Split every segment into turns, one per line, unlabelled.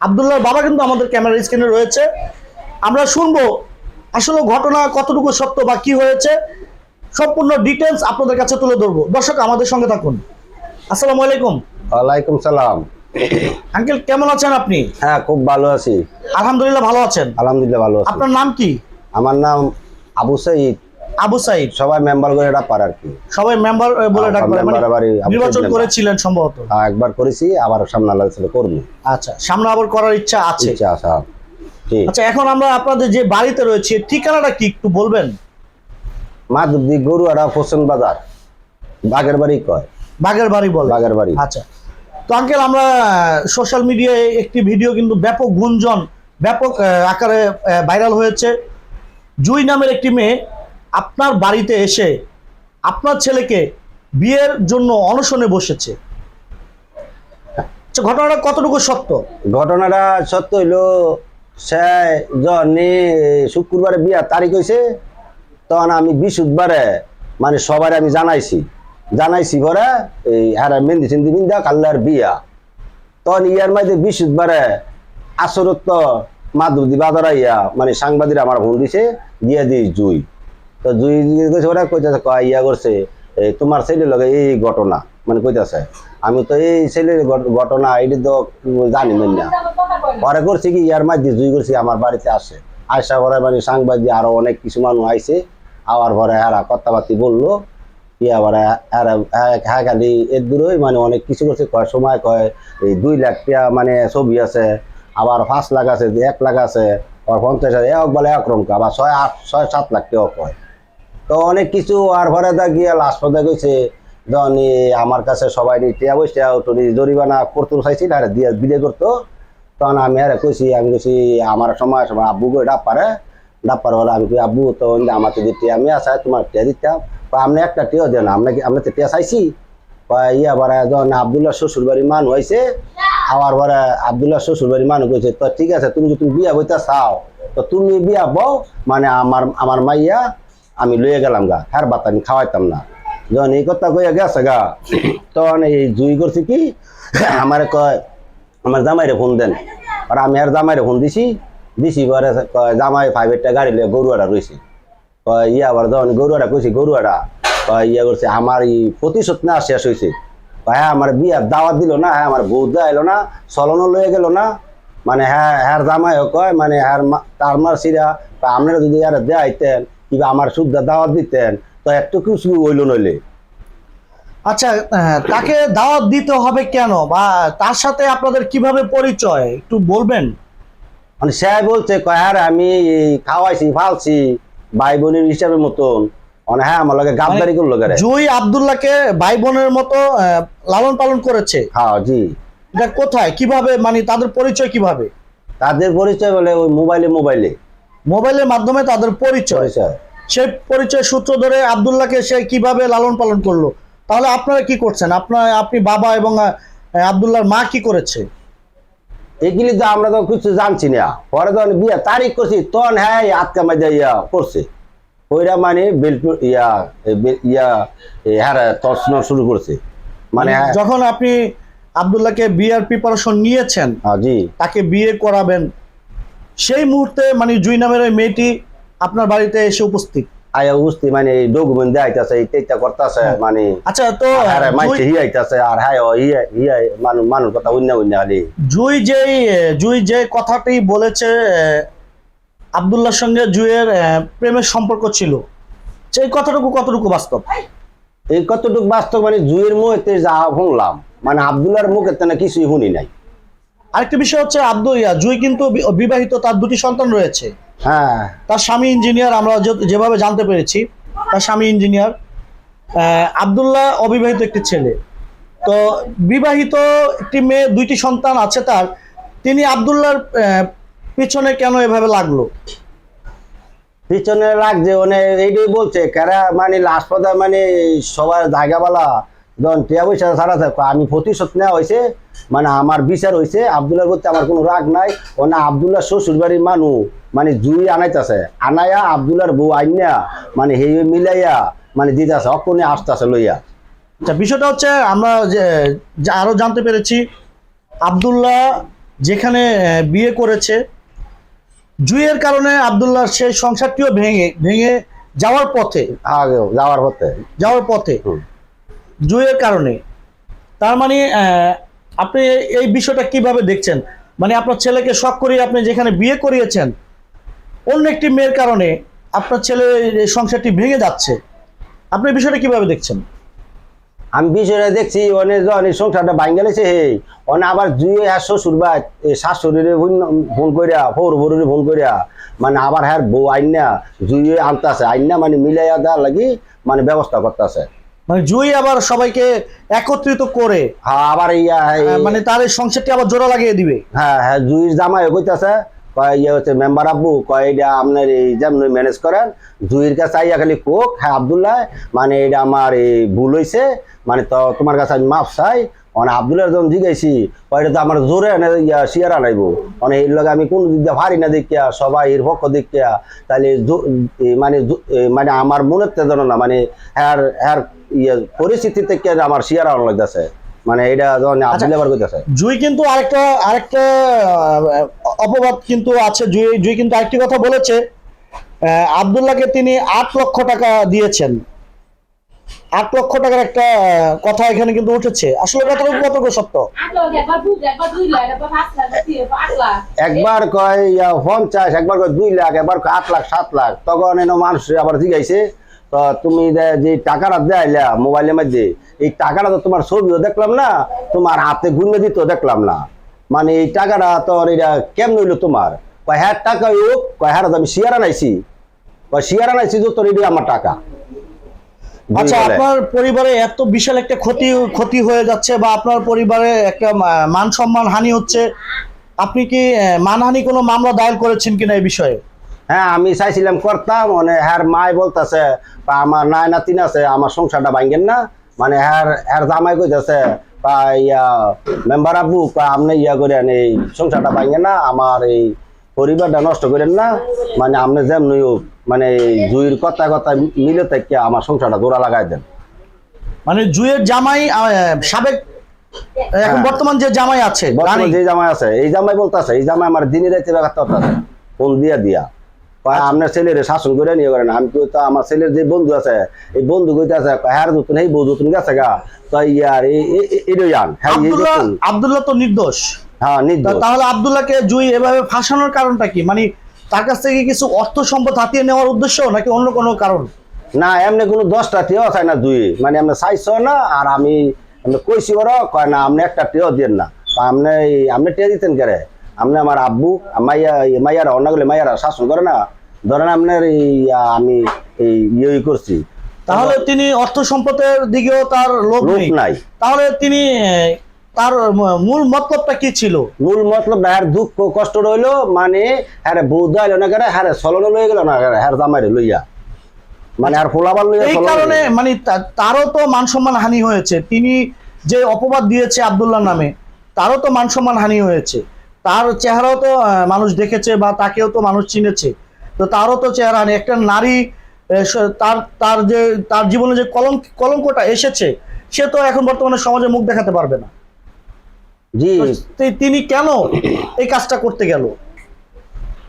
আবদুল্লাহর বাবা কিন্তু আমাদের ক্যামেরা স্ক্রিনে রয়েছে। আমরা শুনব আসলে ঘটনা কতটুকু সত্য বা কি হয়েছে। সম্পূর্ণ ডিটেলস আপনাদের কাছে তুলে ধরবো। দর্শক আমাদের সঙ্গে থাকুন। আসসালামু আলাইকুম।
ওয়ালাইকুম সালাম।
আঙ্কেল কেমন আছেন আপনি?
হ্যাঁ খুব ভালো আছি।
আলহামদুলিল্লাহ ভালো আছেন।
আলহামদুলিল্লাহ ভালো আছি।
আপনার নাম কি?
আমার নাম আবু সাইদ।
আবু সাইদ।
সবাই মেম্বার করে এটা পার আর কি?
সবাই মেম্বার বলে
হ্যাঁ,
ডাকবে মানে নির্বাচন করেছিলেন সম্ভবত।
হ্যাঁ, একবার করেছি আবার সামনে লাগছিল করব।
আচ্ছা সামনে আবার করার ইচ্ছা আছে।
ইচ্ছা আছে হ্যাঁ। ঠিক
আচ্ছা এখন আমরা আপনাদের যে বাড়িতে রয়েছে ঠিকানাটা কি একটু বলবেন?
মাধবদি গরুয়ারা হোসেন বাজার। বাগের বাড়ি কয়?
বাগের বাড়ি বল।
বাগের বাড়ি।
আচ্ছা। তো আঙ্কেল আমরা সোশ্যাল মিডিয়ায় একটি ভিডিও কিন্তু ব্যাপক গুঞ্জন ব্যাপক আকারে ভাইরাল হয়েছে। জুই নামের একটি মেয়ে আপনার বাড়িতে এসে আপনার ছেলেকে বিয়ের জন্য অনশনে বসেছে। আচ্ছা ঘটনাটা কতটুকু সত্য?
ঘটনাটা সত্য হইল শুক্রবারে বিয়া তারিখ হয়েছে তখন আমি বৃহস্পতিবারে মানে সবার আমি জানাইছি। জানাইছি পরে এই হ্যাঁ মেহেন্দি সেন্দি বিন্দা কাল্লার বিয়া। তখন ইয়ার মাঝে বৃহস্পতিবারে আসরত তো মাধবদি বাজার ইয়া মানে সাংবাদিক আমার ফোন দিছে, দিয়ে দিস জুই। তো জুই কইছে ওরা কইতেছে, কয়, ইয়া করছে তোমার ছেলের লগে এই ঘটনা মানে কইতাছে। আমি তো এই ছেলের ঘটনা এটি তো জানি না। পরে করছি কি, ইয়ার মাঝে জুই করছি, আমার বাড়িতে আসে। আয়সা পরে মানে সাংবাদিক আরও অনেক কিছু মানুষ আইছে। আবার পরে হেরা কথাবার্তি বলল। ইয়া পরে হেরা হ্যাঁ খালি এর দূরই মানে অনেক কিছু করছে, কয় সময় কয়, এই দুই লাখ টাকা মানে ছবি আছে, আবার পাঁচ লাখ আছে, এক লাখ আছে, আবার পঞ্চাশ হাজার এক বলে একরকম আবার ছয় আট, ছয় সাত লাখ টাকা কয়। তো অনেক কিছু আর ঘরে দা গিয়ে লাস্ট পর্যায়ে কইছে যখন আমার কাছে সবাই নিয়ে টিয়া বসে টনি জরিমানা করতে চাইছি না দিয়ে বিদে করতো। তখন আমি আর কইছি, আমি কইছি, আমার সময় সময় আব্বু কই ডাব পারে ডাব পারে বলে আমি কই, আব্বু তো আমাকে যে টিয়া আমি আসা তোমার টিয়া দিতাম বা আপনি একটা টিয়া দেন, আপনি আপনি তো টিয়া চাইছি? বা ইয়া বারে যখন আবদুল্লাহ শ্বশুর বাড়ির মানুষ হয়েছে আবার পরে আবদুল্লাহ শ্বশুর বাড়ির মানুষ কইছে তো ঠিক আছে, তুমি যদি বিয়া বইতে চাও, তো তুমি বিয়া বউ মানে আমার আমার মাইয়া আমি লইয়ে গেলাম গা হ্যার বাত আমি খাওয়াইতাম না। যখন এই কথা কইয়া গেছে গা, তখন এই জুই করছে কি, আমার কয়, আমার জামাইরে ফোন দেন। আর আমি আর জামাইরে ফোন দিছি দিছি পরে কয়, জামাই ফাইভেরটা গাড়ি লিয়ে গরুয়াটা রয়েছে কয়, ইয়া আবার যখন গরুয়াটা কইছি গরুয়াটা কয়, ইয়া করছে, আমার এই প্রতিশোধ না শেষ হয়েছে হ্যাঁ আমার বিয়ার দাওয়াত দিল না হ্যাঁ আমার বউ এলো না চলনও লয়ে গেল না। মানে হ্যাঁ হ্যাঁ জামাইও কয় মানে হ্যাঁ তার মার সিরা আপনারা যদি আর দেয়াইতেন কিংবা আমার শুদ্ধ দাওয়াত দিতেন তো একটু কিছু হইল নইলে।
আচ্ছা তাকে দাওয়াত দিতে হবে কেন? বা তার সাথে আপনাদের কীভাবে পরিচয়? একটু বলবেন।
মানে সে বলছে কয় হ্যাঁ আমি খাওয়াইছি ফালছি ভাই বোনের হিসাবের মতন। মানে হ্যাঁ আমার লাগে গাদ্দারি করল রে
জুই আব্দুল্লাহকে ভাই বোনের মতো লালন পালন করেছে?
হ্যাঁ জি।
এটা কোথায়? কীভাবে? মানে তাদের পরিচয় কীভাবে?
তাদের পরিচয় বলে ওই মোবাইলে মোবাইলে।
মোবাইলের মাধ্যমে তাদের পরিচয়। সেই পরিচয় সূত্র ধরে আব্দুল্লাহকে সে কীভাবে লালন পালন করল? তাহলে আপনারা কি করছেন? আপনার আপনি বাবা এবং আব্দুল্লাহর মা কি করেছে?
এগুলি তো আমরা তো কিছু জানছি না। পরে যখন বিয়া তারিখ করছি তখন হ্যাঁ আটকা মাঝে ইয়া করছে। ওইরা মানে বেলটু ইয়া ইয়া হ্যাঁ তর্সন শুরু করছে। মানে হ্যাঁ।
যখন আপনি আব্দুল্লাহকে বিয়ের প্রিপারেশন নিয়েছেন
হ্যাঁ, জি।
তাকে বিয়ে করাবেন সেই মুহূর্তে মানে জুই নামের ওই মেয়েটি আপনার বাড়িতে এসে উপস্থিত?
আয়া বুঝতে মানে এই ডকুমেন্ট করতেছে। মানে
আচ্ছা তো
মাইছে আর হ্যাঁ কথা আলি
জুই যেই জুই যে কথাটি বলেছে আব্দুল্লাহর সঙ্গে জুইয়ের প্রেমের সম্পর্ক ছিল সেই কথাটুকু কতটুকু বাস্তব?
এই কতটুকু বাস্তব মানে জুয়ের মুখেতে যা শুনলাম মানে আবদুল্লার মুখে তেনা কিছুই শুনি নাই।
আরেকটা বিষয় হচ্ছে আব্দুল ইয়া, জুই কিন্তু বিবাহিত তার দুটি সন্তান রয়েছে।
হ্যাঁ।
তার স্বামী ইঞ্জিনিয়ার আমরা যেভাবে জানতে পেরেছি তার স্বামী ইঞ্জিনিয়ার। আবদুল্লাহ অবিবাহিত একটি ছেলে। তো বিবাহিত একটি মেয়ে দুইটি সন্তান আছে তার। তিনি আবদুল্লাহর পিছনে কেন এভাবে লাগল?
পিছনে লাগছে মানে এইটাই বলছে কারা মানে পদা মানে সবার জায়গাওয়ালা যখন টিয়া পয়সা ছাড়া থাকে। আমি প্রতিশোধ নেওয়া হয়েছে মানে আমার বিচার হয়েছে আবদুল্লার প্রতি আমার কোনো রাগ নাই। ও না আবদুল্লাহ শ্বশুর বাড়ির মানুষ মানে জুই আনাইতেছে। আনাইয়া আবদুল্লার বউ আইনা মানে সেই মিলাইয়া মানে দিতেছে অক্ষণে আসতেছে লইয়া।
আচ্ছা বিষয়টা হচ্ছে আমরা যে যে আরও জানতে পেরেছি আবদুল্লাহ যেখানে বিয়ে করেছে জুইয়ের কারণে আবদুল্লাহর সেই সংসারটিও ভেঙে ভেঙে যাওয়ার পথে
আগে যাওয়ার পথে।
যাওয়ার পথে
হুম।
জুইয়ের কারণে। তার মানে আপনি এই বিষয়টা কীভাবে দেখছেন? মানে আপনার ছেলেকে শখ করিয়ে আপনি যেখানে বিয়ে করিয়েছেন, অন্য একটি মেয়ের কারণে আপনার ছেলে সংসারটি ভেঙে যাচ্ছে। আপনি বিষয়টা কীভাবে দেখছেন?
আমি বিষয়টা দেখছি, অনেক অনেক সংসারটা ভাঙ গেলেছে হে। অনে আবার জুয়ে হ্যাঁ শ্বশুর বা শাশুড়িরে ফোন করিয়া ফোর ফোরে ফোন করিয়া মানে আবার হ্যাঁ বউ আইনা জুয়ে আনতাছে। না মানে মিলাইয়া দেওয়ার লাগি মানে ব্যবস্থা করতেছে।
মানে জুই আবার সবাইকে একত্রিত করে।
হ্যাঁ আবার এই-
মানে তার এই সংসারটি আবার জোড়া লাগিয়ে দিবে।
হ্যাঁ হ্যাঁ জুইর জামাই কইতাছে কয় ইয়ে হচ্ছে মেম্বার আব্বু কয় এটা আপনার এই যেমন ম্যানেজ করেন জুইয়ের কাছে আইয়া খালি কোক হ্যাঁ আবদুল্লাহ মানে এটা আমার এই ভুল হইছে মানে তো তোমার কাছে আমি মাফ চাই মানে আবদুল্লাহ যখন জিগাইছি এটা তো আমার জোরে এনে ইয়া শিয়ারা নাইব। মানে এর লগে আমি কোন দিক দিয়ে ভারি না দেখিয়া সবাই এর পক্ষ দেখিয়া তাহলে মানে মানে আমার মনের তেজন না মানে হ্যার হ্যার ইয়ে পরিস্থিতি থেকে আমার শিয়ারা লাগতেছে মানে এটা যখন আবদুল্লাহ আবার কইতাছে।
জুই কিন্তু আরেকটা আরেকটা অপবাদ কিন্তু আছে। জুই জুই কিন্তু আরেকটি কথা বলেছে। আবদুল্লাহকে তিনি আট লক্ষ টাকা দিয়েছেন। আট লক্ষ টাকার একটা কথা এখানে কিন্তু উঠেছে। আসলে কতটুকু কতটুকু সত্য?
একবার
কয় পঞ্চাশ, একবার কয় দুই লাখ, একবার কয় আট লাখ, সাত লাখ। তখন এনে মানুষ আবার জিগাইছে, তো তুমি যে টাকাটা দেয়লা মোবাইলের মধ্যে, এই টাকাটা তো তোমার ছবিও দেখলাম না, তোমার হাতে গুনে দিত দেখলাম না। মানে এই টাকাটা তোর এটা কেমন হইল তোমার? কয় হ্যাঁ টাকা হোক, কয় হ্যাঁ আমি শিয়ার নাইছি কয়, শিয়ার নাইছি যে তোর এটি আমার টাকা।
আচ্ছা আপনার পরিবারে এত বিশাল একটা ক্ষতি ক্ষতি হয়ে যাচ্ছে বা আপনার পরিবারে একটা মান সম্মান হানি হচ্ছে আপনি কি মানহানি কোনো মামলা দায়ের করেছেন কিনা এই বিষয়ে?
হ্যাঁ আমি চাইছিলাম করতাম মানে হ্যার মায় বলতেছে বা আমার নাই নাতিন আছে আমার সংসারটা ভাঙ্গেন না মানে হ্যার হ্যার জামাই কইতেছে বা ইয়া মেম্বার আব্বু বা আপনি ইয়া করেন এই সংসারটা ভাঙ্গেন না আমার এই পরিবারটা নষ্ট করেন না মানে আপনি যেমনি মানে জুইর কথা কথা মিলে থেকে আমার সংসারটা জোড়া লাগাই দেন।
মানে জুয়ের জামাই সাবেক এখন
হ্যাঁ।
বর্তমান যে জামাই আছে
বর্তমানে যে জামাই আছে এই জামাই বলতেছে এই জামাই আমার দিনে রাতে ব্যাঘাত করতেছে ফোন দিয়া দিয়া। আপনার ছেলের শাসন করে নিয়ে করেন আমি তো আমার ছেলের যে বন্ধু আছে এই বন্ধু কইতে আছে হ্যার দুতুন এই বউ দুতুন গেছে গা? তো ইয়ার এই আন হ্যাঁ
আব্দুল্লাহ তো নির্দোষ।
হ্যাঁ নির্দোষ।
তাহলে আব্দুল্লাহকে জুই এভাবে ফাঁসানোর কারণটা কি? মানে তার কাছ থেকে কিছু অর্থ সম্পদ হাতিয়ে নেওয়ার উদ্দেশ্য নাকি অন্য কোনো কারণ?
না এমনি কোনো দশটা টিও আছে না দুই। মানে এমনি চাইছ না আর আমি এমনি কইছি ওরা কয় না আপনি একটা টিও দেন না। আপনি আপনি টিয়া দিতেন কেরে? আপনি আমার আব্বু মাইয়া মাইয়ারা অন্যগুলো মাইয়ারা শাসন করে না? ধরেন আপনার এই আমি এই ইয়ে করছি।
তাহলে তিনি অর্থ সম্পদের দিকেও তার লোভ
লোক
নাই। তাহলে তিনি তার মূল মতলবটা কি ছিল?
মূল মতলব হ্যার দুঃখ কষ্ট রইল মানে হ্যাঁ বৌদ্ধ না কেরে হ্যাঁ চলনো লয়ে গেল না কেরে জামাইরে লইয়া। মানে আর ফোলাবার লইয়া
এই কারণে মানে তারও তো মান সম্মান হানি হয়েছে। তিনি যে অপবাদ দিয়েছে আব্দুল্লাহ নামে তারও তো মান সম্মান হানি হয়েছে। তার চেহারাও তো মানুষ দেখেছে বা তাকেও তো মানুষ চিনেছে। তো তারও তো চেহারা হানি। একটা নারী তার তার যে তার জীবনে যে কলঙ্ক কলঙ্কটা এসেছে সে তো এখন বর্তমানে সমাজে মুখ দেখাতে পারবে না। তিনি কেন এই কাজটা করতে গেল?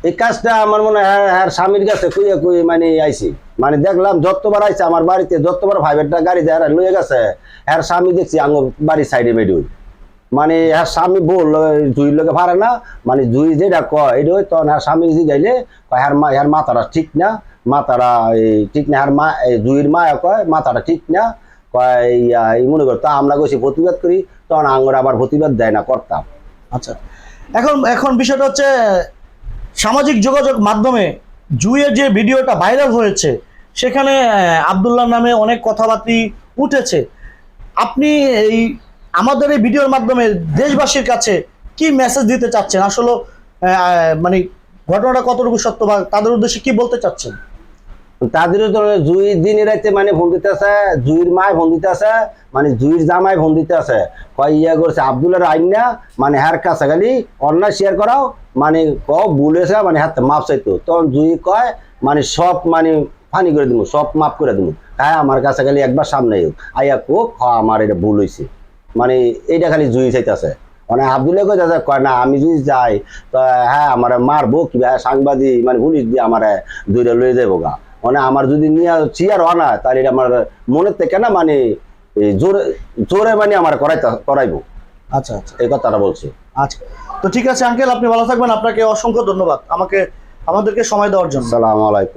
এই কাজটা আমার মনে হয় হ্যাঁ- স্বামীর কাছে কুইয়ে কুই মানে আইছি। মানে দেখলাম যতবার আইছে আমার বাড়িতে যতবার ভাইবেরটা গাড়ি দেয় লয়ে গেছে। হ্যার স্বামী দেখছি আঙ বাড়ির সাইডে বেডুই মানে হ্যার স্বামী বল জুই লোকে পারে না। মানে জুই যেটা কয় এটা তখন হ্যার স্বামী জি গাইলে কয় হ্যার মা হ্যার মাথাটা ঠিক না। মাথাটা এই ঠিক না হ্যার মা এই জুইয়ের মা কয় মাথাটা ঠিক না। মনে করতো আমরা গেছি প্রতিবাদ করি, তখন আঙুর আবার প্রতিবাদ দেয় না করতাম
আচ্ছা। এখন এখন বিষয়টা হচ্ছে, সামাজিক যোগাযোগ মাধ্যমে জুয়ের যে ভিডিওটা ভাইরাল হয়েছে, সেখানে আব্দুল্লাহ নামে অনেক কথাবার্তি উঠেছে। আপনি এই, আমাদের এই ভিডিওর মাধ্যমে দেশবাসীর কাছে কি মেসেজ দিতে চাচ্ছেন? আসলে মানে ঘটনাটা কতটুকু সত্য বা তাদের উদ্দেশ্যে কি বলতে চাচ্ছেন?
তাদেরও তো জুই দিন রাইতে মানে ফোন আছে জুইর মায় ফোন আছে মানে জুইর জামাই ফোন আছে কয় ইয়া করছে আবদুল্লার আইনা মানে হ্যার কাছে খালি অন্যায় শেয়ার করাও মানে ক বলেছে মানে হাতে মাপ চাইতো। তখন জুই কয় মানে সব মানে ফানি করে দিব সব মাপ করে দিব হ্যাঁ আমার কাছে খালি একবার সামনে হোক আইয়া কোক হ, আমার এটা ভুল হয়েছে মানে এইটা খালি জুই চাইতেছে। মানে আব্দুল্লাহ কই দাদা কয় না, আমি যদি যাই, তো হ্যাঁ আমার মারবো কি ভাই সাংবাদিক মানে পুলিশ দিয়ে আমার দূরে লয়ে যাব গা। মানে আমার যদি নিয়ে চেয়ার হয় না তাহলে আমার মনের থেকে না মানে জোরে জোরে মানে আমার করাই করাইবো।
আচ্ছা আচ্ছা।
এই কথাটা বলছি।
আচ্ছা। তো ঠিক আছে আঙ্কেল আপনি ভালো থাকবেন। আপনাকে অসংখ্য ধন্যবাদ। আমাকে আমাদেরকে সময় দেওয়ার জন্য।
সালাম আলাইকুম।